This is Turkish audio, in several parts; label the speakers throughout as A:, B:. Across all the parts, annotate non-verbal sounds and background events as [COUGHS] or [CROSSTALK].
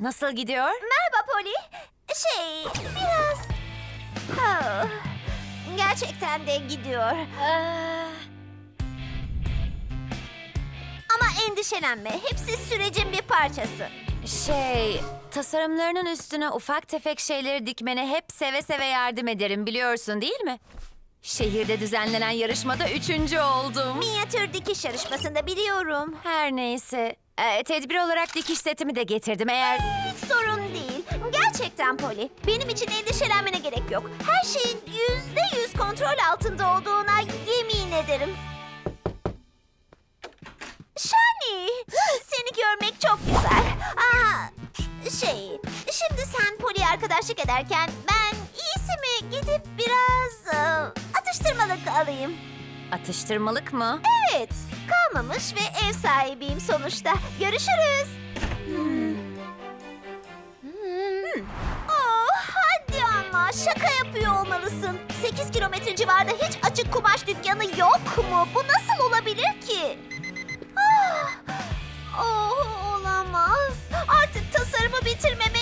A: Nasıl gidiyor?
B: Merhaba Polly. Şey, biraz... Ha, gerçekten de gidiyor. Ama endişelenme. Hepsi sürecin bir parçası.
A: Şey, tasarımlarının üstüne ufak tefek şeyleri dikmene hep seve seve yardım ederim biliyorsun değil mi? Şehirde düzenlenen yarışmada üçüncü oldum.
B: Minyatür dikiş yarışmasında biliyorum.
A: Her neyse. Ee, tedbir olarak dikiş setimi de getirdim eğer...
B: Sorun değil. Gerçekten Polly. Benim için endişelenmene gerek yok. Her şeyin yüzde yüz kontrol altında olduğuna yemin ederim. Shani, seni görmek çok güzel. Aa, şey, şimdi sen Polly'ye arkadaşlık ederken ben iyisi mi gidip biraz e, atıştırmalık alayım.
A: Atıştırmalık mı?
B: Evet, kalmamış ve ev sahibiyim sonuçta. Görüşürüz. Hmm. Şaka yapıyor olmalısın. 8 kilometre civarında hiç açık kumaş dükkanı yok mu? Bu nasıl olabilir ki? Ah, oh, olamaz. Artık tasarımı bitirmeme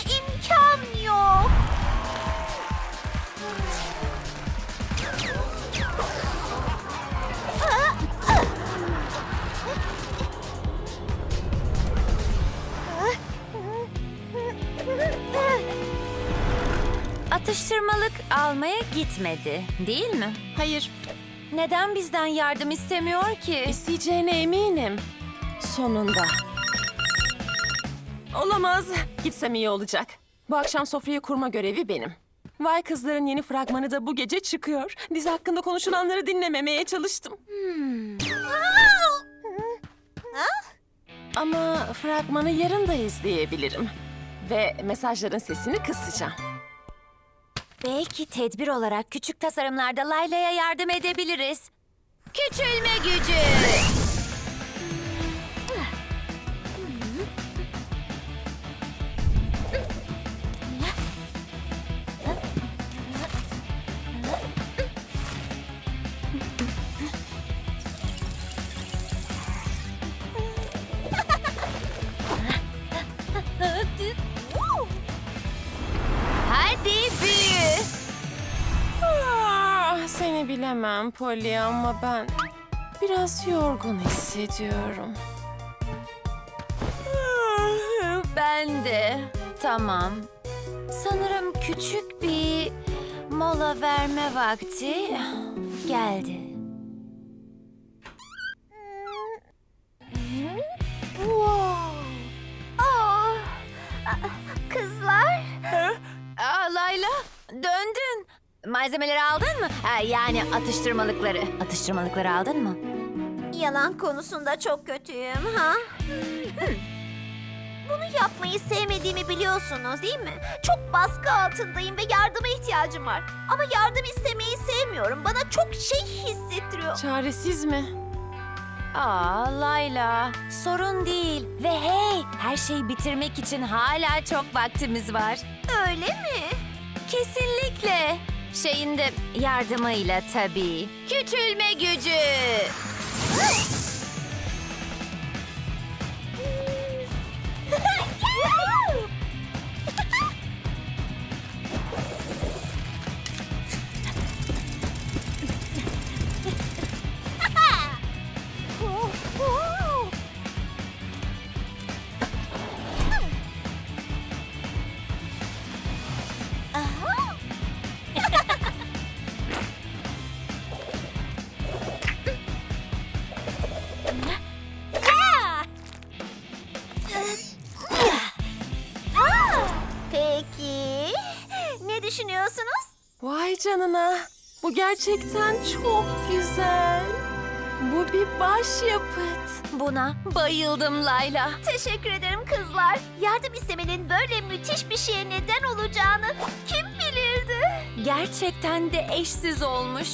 A: Atıştırmalık almaya gitmedi, değil mi?
C: Hayır,
A: Neden bizden yardım istemiyor ki?
C: isteyeceğine eminim. Sonunda. Olamaz. Gitsem iyi olacak. Bu akşam sofrayı kurma görevi benim. Vay kızların yeni fragmanı da bu gece çıkıyor. Dizi hakkında konuşulanları dinlememeye çalıştım. Ama fragmanı yarın da izleyebilirim. Ve mesajların sesini kısacağım.
A: Belki tedbir olarak küçük tasarımlarda Layla'ya yardım edebiliriz. Küçülme gücü.
C: Bilemem Polly ama ben biraz yorgun hissediyorum. [LAUGHS]
A: Ben de. Tamam. Sanırım küçük bir mola verme vakti geldi. Malzemeleri aldın mı? Ha, yani atıştırmalıkları. Atıştırmalıkları aldın mı?
B: Yalan konusunda çok kötüyüm ha? Hmm. Bunu yapmayı sevmediğimi biliyorsunuz değil mi? Çok baskı altındayım ve yardıma ihtiyacım var. Ama yardım istemeyi sevmiyorum. Bana çok şey hissettiriyor.
C: Çaresiz mi?
A: Aa, Layla, sorun değil. Ve hey, her şeyi bitirmek için hala çok vaktimiz var.
B: Öyle mi?
A: Kesinlikle. Şeyin de yardımıyla tabii. Küçülme gücü.
C: Canına. Bu gerçekten çok güzel. Bu bir başyapıt.
A: Buna bayıldım Layla.
B: Teşekkür ederim kızlar. Yardım istemenin böyle müthiş bir şeye neden olacağını kim bilirdi?
A: Gerçekten de eşsiz olmuş.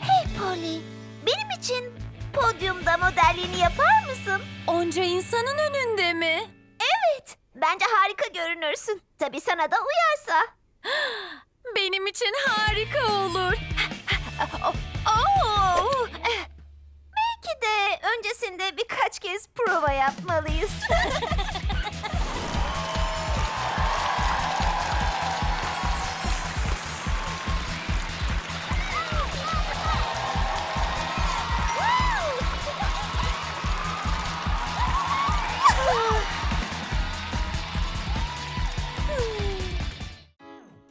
B: Hey Polly, benim için podyumda modelliğini yapar mısın?
A: Onca insanın önünde mi?
B: Evet, bence harika görünürsün. Tabii sana da uyarsa. [GASPS]
A: Benim için harika olur. [LAUGHS] Oh!
B: Belki de öncesinde birkaç kez prova yapmalıyız. [LAUGHS]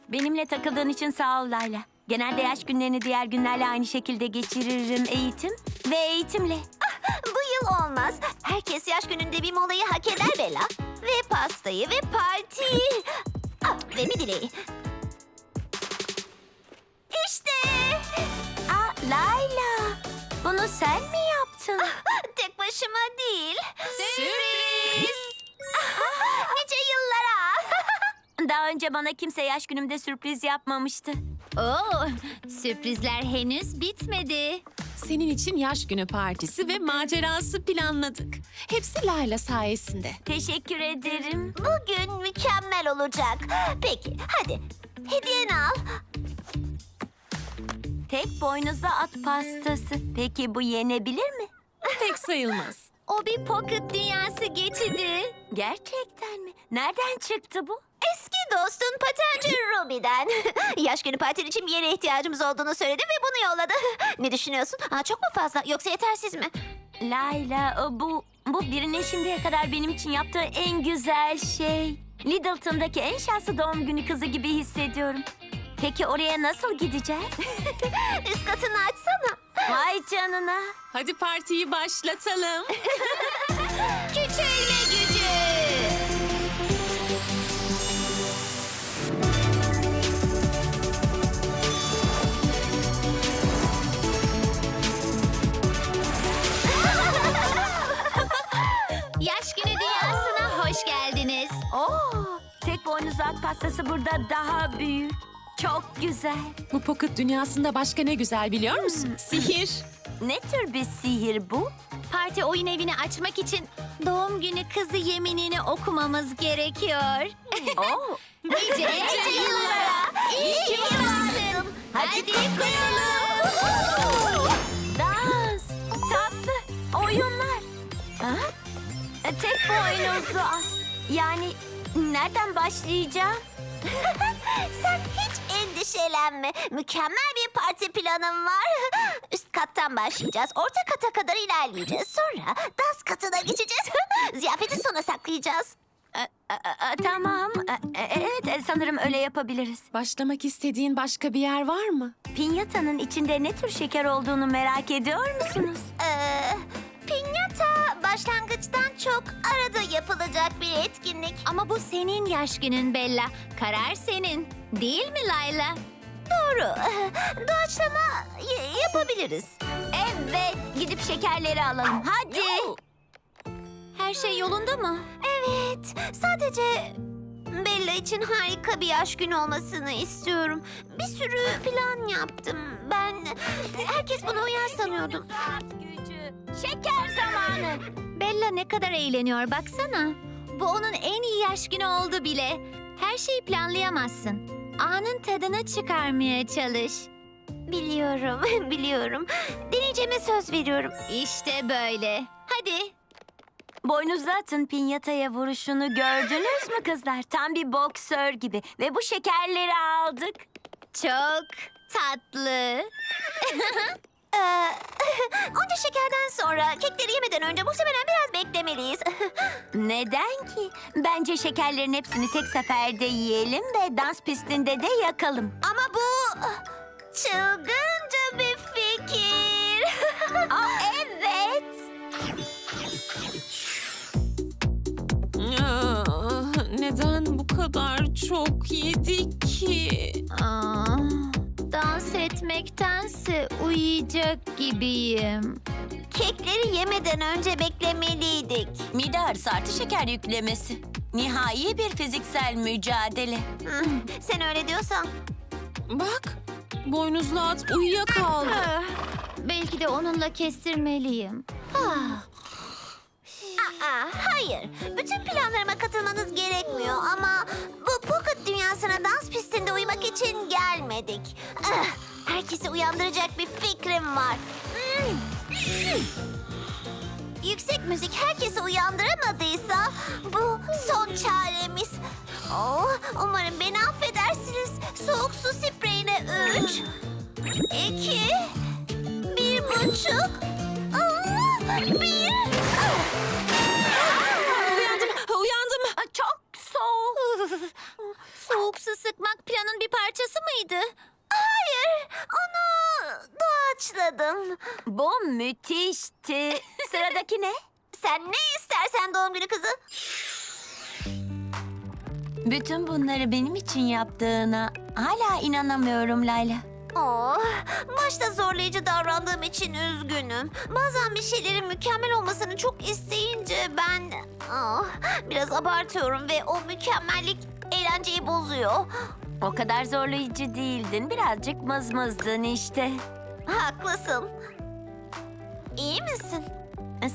D: Benimle takıldığın için sağ ol Layla. Genelde yaş günlerini diğer günlerle aynı şekilde geçiririm. Eğitim ve eğitimle.
B: Bu yıl olmaz. Herkes yaş gününde bir molayı hak eder Bella. Ve pastayı ve partiyi. Ah, ve bir dileği. İşte.
D: Aa Layla, bunu sen mi yaptın?
B: Tek başıma değil. Sürpriz.
D: Daha önce bana kimse yaş günümde sürpriz yapmamıştı.
A: Oo, sürprizler henüz bitmedi.
E: Senin için yaş günü partisi ve macerası planladık. Hepsi Layla sayesinde.
D: Teşekkür ederim.
B: Bugün mükemmel olacak. Peki hadi hediyeni al.
D: Tek boynuzlu at pastası. Peki bu yenebilir mi?
E: Pek sayılmaz.
A: O bir pocket dünyası geçidi.
D: Gerçekten mi? Nereden çıktı bu?
B: Eski dostun patenci Ruby'den. [LAUGHS] Yaş günü partin için bir yere ihtiyacımız olduğunu söyledi ve bunu yolladı. [LAUGHS] ne düşünüyorsun? Aa, çok mu fazla yoksa yetersiz mi?
D: Layla, bu bu birinin şimdiye kadar benim için yaptığı en güzel şey. Littleton'daki en şanslı doğum günü kızı gibi hissediyorum. Peki oraya nasıl gideceğiz? [LAUGHS]
B: Üst katını açsana.
D: Vay canına.
E: Hadi partiyi başlatalım.
D: Pastası burada daha büyük. Çok güzel.
E: Bu pocket dünyasında başka ne güzel biliyor musun? Sihir. [LAUGHS]
D: Ne tür bir sihir bu?
A: Parti oyun evini açmak için doğum günü kızı yeminini okumamız gerekiyor. [LAUGHS]
D: Oo, [LAUGHS]
A: Nice yıllara. İyi ki varsın. Hadi kuyalım.
D: dans, tatlı, oyunlar. Ha? E, Tek boynuzlu at. Yani nereden başlayacağım? [LAUGHS]
B: Sen hiç endişelenme. Mükemmel bir parti planım var. [LAUGHS] Üst kattan başlayacağız. Orta kata kadar ilerleyeceğiz. Sonra dans katına geçeceğiz. [LAUGHS] Ziyafeti sona saklayacağız.
D: E, e, e, tamam. E, e, evet, sanırım öyle yapabiliriz.
E: Başlamak istediğin başka bir yer var mı?
D: Pinyatanın içinde ne tür şeker olduğunu merak ediyor musunuz?
B: Ee, pinyata başlangıçtan çok arada yapılacak bir etkinlik.
A: Ama bu senin yaş günün Bella. Karar senin. Değil mi Layla?
B: Doğru. [LAUGHS] Doğaçlama y- yapabiliriz.
D: Evet, gidip şekerleri alalım. Hadi.
A: Her şey yolunda mı?
B: Evet. Sadece Bella için harika bir yaş günü olmasını istiyorum. Bir sürü plan yaptım. Ben herkes buna uyar sanıyordum.
D: Şeker zamanı.
A: Bella ne kadar eğleniyor baksana. Bu onun en iyi yaş günü oldu bile. Her şeyi planlayamazsın. Anın tadını çıkarmaya çalış.
B: Biliyorum, [LAUGHS] biliyorum. Deneyeceğime söz veriyorum.
A: İşte böyle. Hadi.
D: Boynuzlu atın pinyataya vuruşunu gördünüz mü kızlar? Tam bir boksör gibi. Ve bu şekerleri aldık.
A: Çok tatlı. [LAUGHS]
B: Ee, [LAUGHS] onca şekerden sonra kekleri yemeden önce muhtemelen biraz beklemeliyiz. [LAUGHS]
D: Neden ki? Bence şekerlerin hepsini tek seferde yiyelim ve dans pistinde de yakalım.
B: Ama bu [LAUGHS] çılgınca bir fikir.
D: Aa, evet.
E: Neden bu kadar çok yedik ki?
A: Aa, dans etmektense uyuyacak gibiyim.
B: Kekleri yemeden önce beklemeliydik.
D: Mide ağrısı artı şeker yüklemesi. Nihai bir fiziksel mücadele.
B: Hmm, Sen öyle diyorsan.
E: Bak, boynuzlu at uyuyakaldı.
A: Ah, belki de onunla kestirmeliyim.
B: Aa, hayır. Bütün planlarıma katılmanız gerekmiyor ama bu pocket dünyasına dans pistinde uyumak için gelmedik. Ah, herkesi uyandıracak bir fikrim var. Hmm. Yüksek müzik herkesi uyandıramadıysa bu son çaremiz. Oh, umarım beni affedersiniz.
D: Müthişti. [LAUGHS] Sıradaki ne?
B: Sen ne istersen doğum günü kızı.
D: Bütün bunları benim için yaptığına hala inanamıyorum Layla.
B: Oh, başta zorlayıcı davrandığım için üzgünüm. Bazen bir şeylerin mükemmel olmasını çok isteyince ben ah, biraz abartıyorum ve o mükemmellik eğlenceyi bozuyor.
D: O kadar zorlayıcı değildin. Birazcık mızmızdın işte.
B: Haklısın. İyi misin?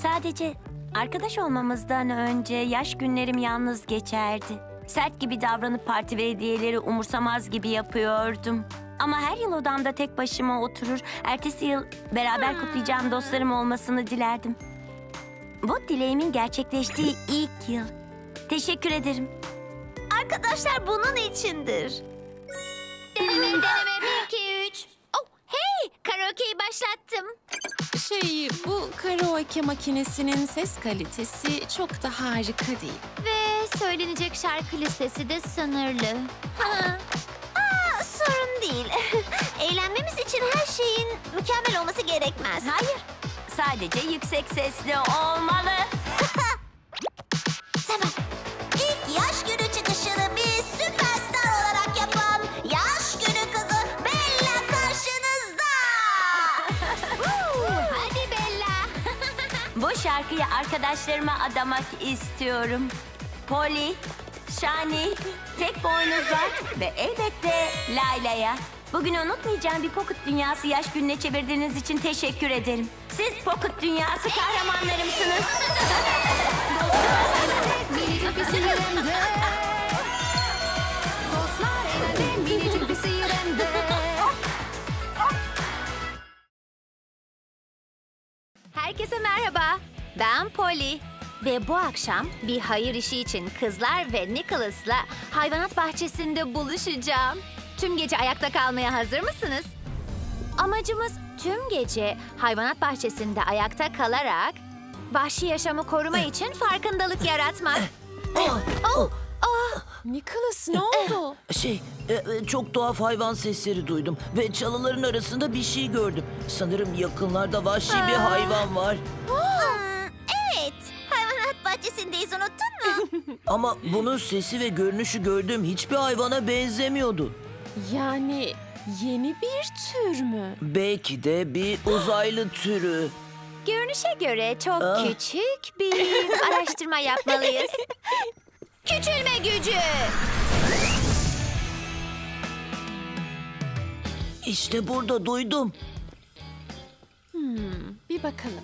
D: Sadece arkadaş olmamızdan önce yaş günlerim yalnız geçerdi. Sert gibi davranıp parti ve hediyeleri umursamaz gibi yapıyordum. Ama her yıl odamda tek başıma oturur, ertesi yıl beraber kutlayacağım dostlarım olmasını dilerdim. Bu dileğimin gerçekleştiği ilk yıl. Teşekkür ederim.
B: Arkadaşlar bunun içindir. Deneme deneme 1 2 3. Oh, hey! Karaoke'yi başlattım.
E: Şey, bu karaoke makinesinin ses kalitesi çok da harika değil.
B: Ve söylenecek şarkı listesi de sınırlı. Aa, sorun değil. [LAUGHS] Eğlenmemiz için her şeyin mükemmel olması gerekmez.
D: Hayır, sadece yüksek sesli olmalı. Şarkıyı arkadaşlarıma adamak istiyorum. Polly, Shani, Tek Boynuzlar ve elbette Layla'ya. Bugün unutmayacağım bir Pocket Dünyası yaş gününe çevirdiğiniz için teşekkür ederim. Siz Pocket Dünyası kahramanlarımsınız.
A: Herkese merhaba. Ben Polly. Ve bu akşam bir hayır işi için kızlar ve Nicholas'la hayvanat bahçesinde buluşacağım. Tüm gece ayakta kalmaya hazır mısınız? Amacımız tüm gece hayvanat bahçesinde ayakta kalarak vahşi yaşamı koruma için farkındalık yaratmak. [COUGHS] Oh,
C: Nicholas ne [COUGHS] oldu?
F: Şey, e, e, çok tuhaf hayvan sesleri duydum ve çalıların arasında bir şey gördüm. Sanırım yakınlarda vahşi bir hayvan var. [LAUGHS] Ama bunun sesi ve görünüşü gördüğüm hiçbir hayvana benzemiyordu.
C: Yani yeni bir tür mü?
F: Belki de bir uzaylı türü. [GASPS]
A: Görünüşe göre çok
F: Ah.
A: küçük bir [LAUGHS] araştırma yapmalıyız. Küçülme gücü.
F: İşte burada duydum.
C: Bir bakalım.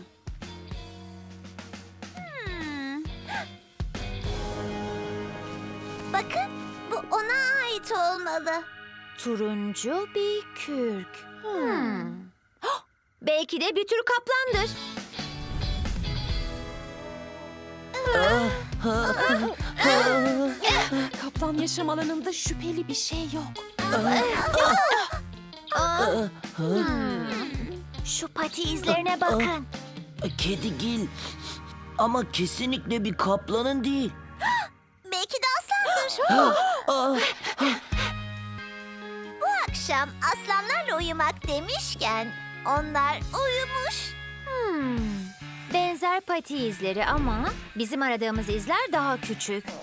B: Olmalı.
A: Turuncu bir kürk. Hmm. Belki de bir tür kaplandır.
C: Kaplan yaşam alanında şüpheli bir şey yok.
B: Şu pati izlerine bakın.
F: Kedigil. Ama kesinlikle bir kaplanın değil.
B: Belki de aslandır.
F: Ah,
B: Bu akşam aslanlarla uyumak demişken onlar uyumuş.
A: Hmm. Benzer pati izleri ama bizim aradığımız izler daha küçük. [GASPS]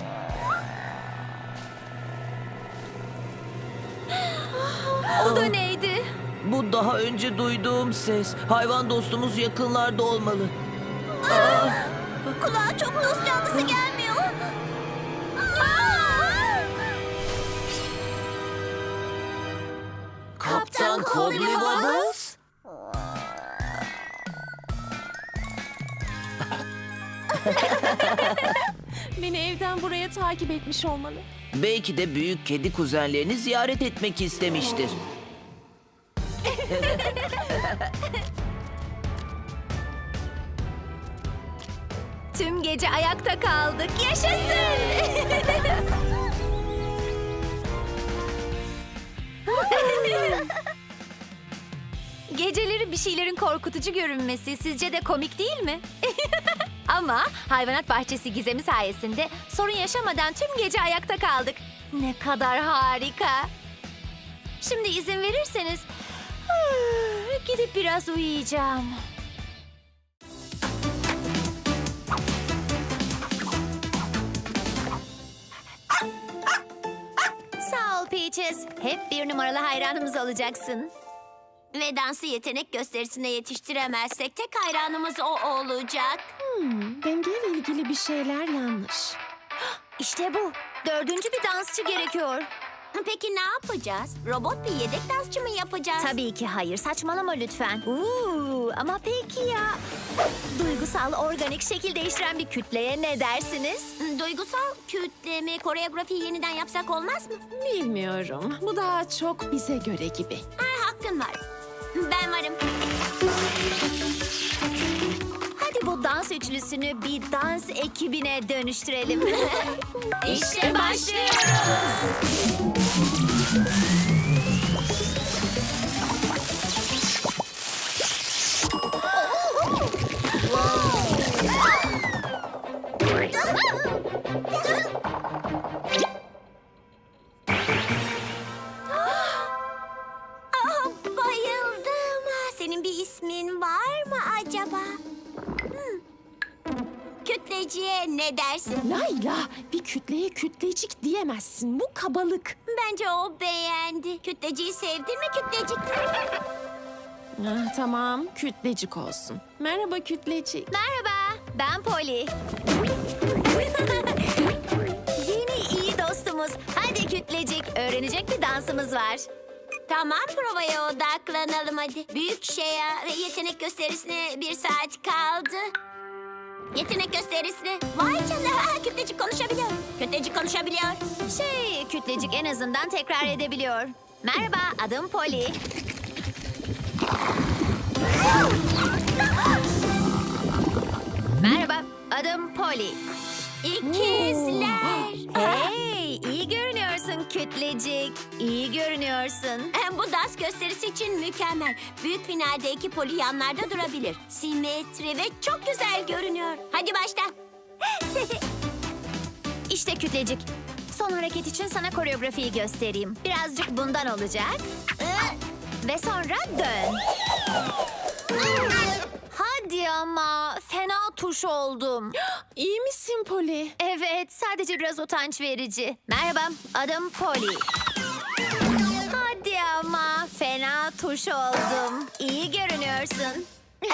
A: o da neydi?
F: bu daha önce duyduğum ses. Hayvan dostumuz yakınlarda olmalı. [GASPS]
B: Kulağa çok dost canlısı gelmiyor.
F: Kaptan Koblivabos? [LAUGHS]
C: Beni evden buraya takip etmiş olmalı.
F: Belki de büyük kedi kuzenlerini ziyaret etmek istemiştir.
A: Tüm gece ayakta kaldık. Yaşasın! [LAUGHS] Geceleri bir şeylerin korkutucu görünmesi sizce de komik değil mi? [LAUGHS] Ama hayvanat bahçesi gizemi sayesinde sorun yaşamadan tüm gece ayakta kaldık. Ne kadar harika. Şimdi izin verirseniz [SIGHS] gidip biraz uyuyacağım. Sağ ol Peaches. Hep bir numaralı hayranımız olacaksın.
D: Ve dansı yetenek gösterisine yetiştiremezsek tek hayranımız o olacak.
E: Hmm, dengeyle ilgili bir şeyler yanlış.
A: İşte bu. Dördüncü bir dansçı gerekiyor.
D: Peki ne yapacağız? Robot bir yedek dansçı mı yapacağız?
A: Tabii ki hayır. Saçmalama lütfen. Uuu, ama peki ya. Duygusal, organik şekil değiştiren bir kütleye ne dersiniz?
D: Duygusal kütlemi, koreografiyi yeniden yapsak olmaz mı?
E: Bilmiyorum. Bu daha çok bize göre gibi.
D: Ha, hakkın var. Ben varım.
A: Hadi bu dans üçlüsünü bir dans ekibine dönüştürelim. [LAUGHS] işte başlıyoruz.
D: Aa, Kütleciye ne dersin?
E: Layla, bir kütleye kütlecik diyemezsin. Bu kabalık.
D: Bence o beğendi. Kütleciyi sevdin mi kütlecik?
E: Ah, tamam, kütlecik olsun. Merhaba kütlecik.
A: Merhaba, ben Polly. [LAUGHS] Yeni iyi dostumuz. Hadi kütlecik, öğrenecek bir dansımız var.
D: Tamam provaya odaklanalım hadi. Büyük şeye ve yetenek gösterisine bir saat kaldı. Yetenek gösterisine. Vay canına kütlecik konuşabiliyor. Kütlecik konuşabiliyor.
A: Şey, kütlecik en azından tekrar edebiliyor. Merhaba, adım Polly. Merhaba, adım Polly.
D: İkizler.
A: Hey, kütlecik. İyi görünüyorsun.
D: Bu dans gösterisi için mükemmel. Büyük finalde iki poli yanlarda durabilir. Simetri ve çok güzel görünüyor. Hadi başla. [LAUGHS]
A: İşte kütlecik. Son hareket için sana koreografiyi göstereyim. Birazcık bundan olacak. Ve sonra dön. Tuş oldum. [GASPS]
E: İyi misin Poli?
A: Evet, sadece biraz utanç verici. Merhaba, adım Polly. Hadi ama fena tuş oldum. İyi görünüyorsun. [LAUGHS]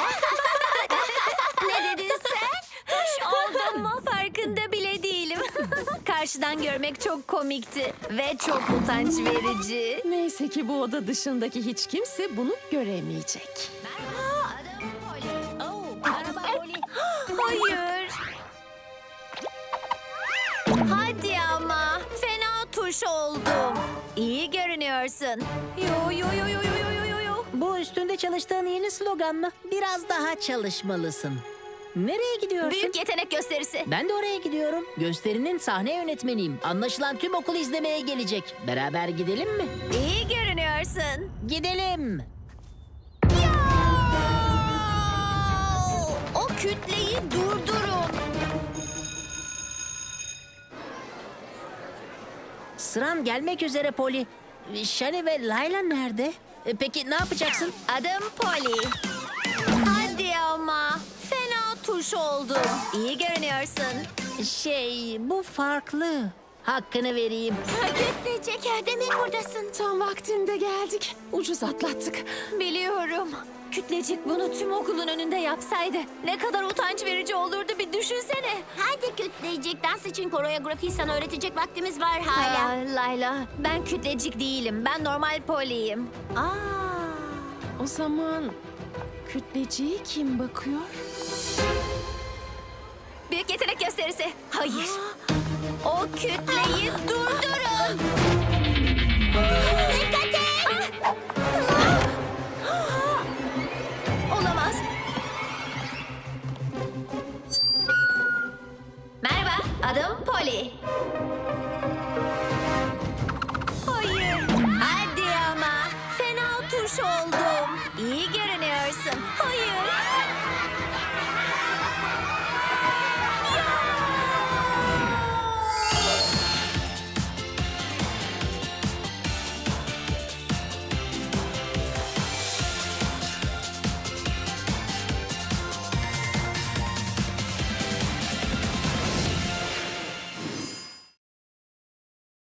A: ne dedin sen? Tuş oldum mu? Farkında bile değilim. [LAUGHS] Karşıdan görmek çok komikti ve çok utanç verici.
E: Neyse ki bu oda dışındaki hiç kimse bunu göremeyecek.
A: Merhaba, Hayır. Hadi ama fena tuş oldum. İyi görünüyorsun. Yo yo yo yo yo yo yo yo.
G: Bu üstünde çalıştığın yeni slogan mı? Biraz daha çalışmalısın. Nereye gidiyorsun?
A: Büyük yetenek gösterisi.
G: Ben de oraya gidiyorum. Gösterinin sahne yönetmeniyim. Anlaşılan tüm okul izlemeye gelecek. Beraber gidelim mi?
A: İyi görünüyorsun.
G: Gidelim.
A: Kütleyi durdurun.
G: Sıran gelmek üzere Poli. Shani ve Layla nerede? E, Peki ne yapacaksın?
A: Adım Polly. Hadi ama fena tuş oldum. İyi görünüyorsun.
G: Şey, bu farklı. Hakkını vereyim.
D: Kütlecik demek buradasın.
E: Tam vaktinde geldik. Ucuz atlattık.
A: Biliyorum. Kütlecik bunu tüm okulun önünde yapsaydı ne kadar utanç verici olurdu bir düşünsene.
D: Hadi kütlecik dans için koreografiyi sana öğretecek vaktimiz var hala.
A: Aa, Layla, ben kütlecik değilim. Ben normal poliyim.
D: Aa.
E: O zaman kütleciye kim bakıyor?
A: Büyük yetenek gösterisi. Hayır. O kütleyi durdur. [LAUGHS]